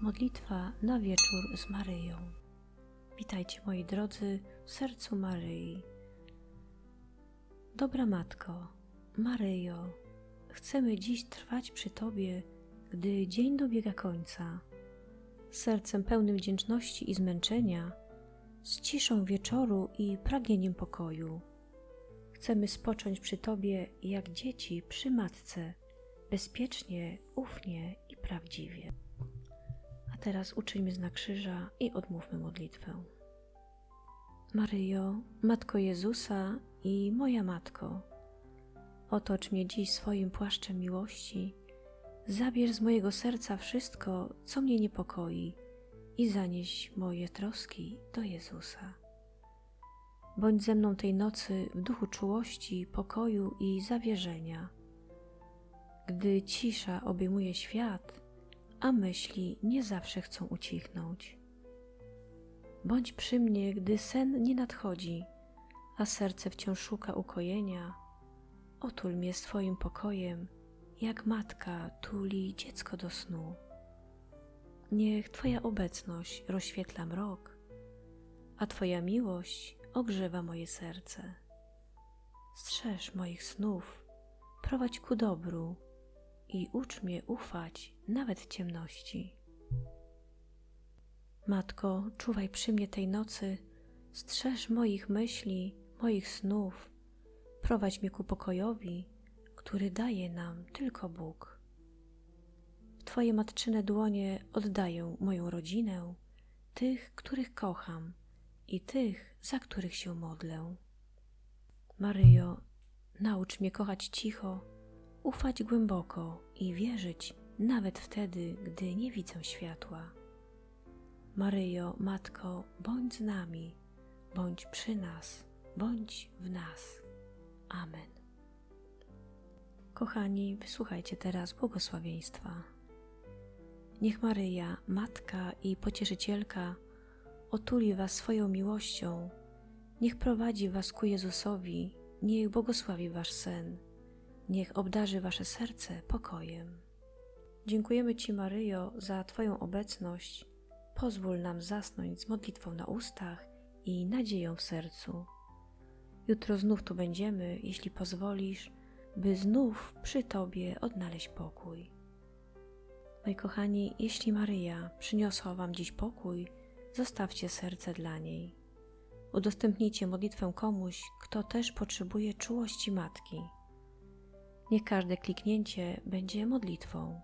Modlitwa na wieczór z Maryją. Witajcie moi drodzy w sercu Maryi. Dobra Matko, Maryjo, chcemy dziś trwać przy Tobie, gdy dzień dobiega końca. Sercem pełnym wdzięczności i zmęczenia, z ciszą wieczoru i pragnieniem pokoju. Chcemy spocząć przy Tobie jak dzieci przy matce, bezpiecznie, ufnie i prawdziwie. Teraz uczyńmy znak krzyża i odmówmy modlitwę. Maryjo, Matko Jezusa i moja Matko, otocz mnie dziś swoim płaszczem miłości, zabierz z mojego serca wszystko, co mnie niepokoi i zanieś moje troski do Jezusa. Bądź ze mną tej nocy w duchu czułości, pokoju i zawierzenia. Gdy cisza obejmuje świat, a myśli nie zawsze chcą ucichnąć. Bądź przy mnie, gdy sen nie nadchodzi, a serce wciąż szuka ukojenia. Otul mnie swoim pokojem, jak matka tuli dziecko do snu. Niech Twoja obecność rozświetla mrok, a Twoja miłość ogrzewa moje serce. Strzeż moich snów, prowadź ku dobru i ucz mnie ufać nawet w ciemności. Matko, czuwaj przy mnie tej nocy, strzeż moich myśli, moich snów, prowadź mnie ku pokojowi, który daje nam tylko Bóg. W Twoje matczyne dłonie oddaję moją rodzinę, tych, których kocham i tych, za których się modlę. Maryjo, naucz mnie kochać cicho, ufać głęboko i wierzyć nawet wtedy, gdy nie widzę światła. Maryjo, Matko, bądź z nami, bądź przy nas, bądź w nas. Amen. Kochani, wysłuchajcie teraz błogosławieństwa. Niech Maryja, Matka i Pocieszycielka, otuli Was swoją miłością, niech prowadzi Was ku Jezusowi, niech błogosławi Wasz sen, niech obdarzy Wasze serce pokojem. Dziękujemy Ci, Maryjo, za Twoją obecność. Pozwól nam zasnąć z modlitwą na ustach i nadzieją w sercu. Jutro znów tu będziemy, jeśli pozwolisz, by znów przy Tobie odnaleźć pokój. Moi kochani, jeśli Maryja przyniosła Wam dziś pokój, zostawcie serce dla niej. Udostępnijcie modlitwę komuś, kto też potrzebuje czułości matki. Niech każde kliknięcie będzie modlitwą.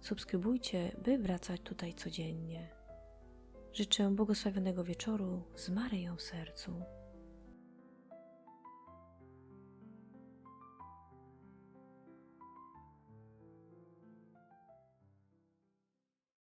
Subskrybujcie, by wracać tutaj codziennie. Życzę błogosławionego wieczoru z Maryją w sercu.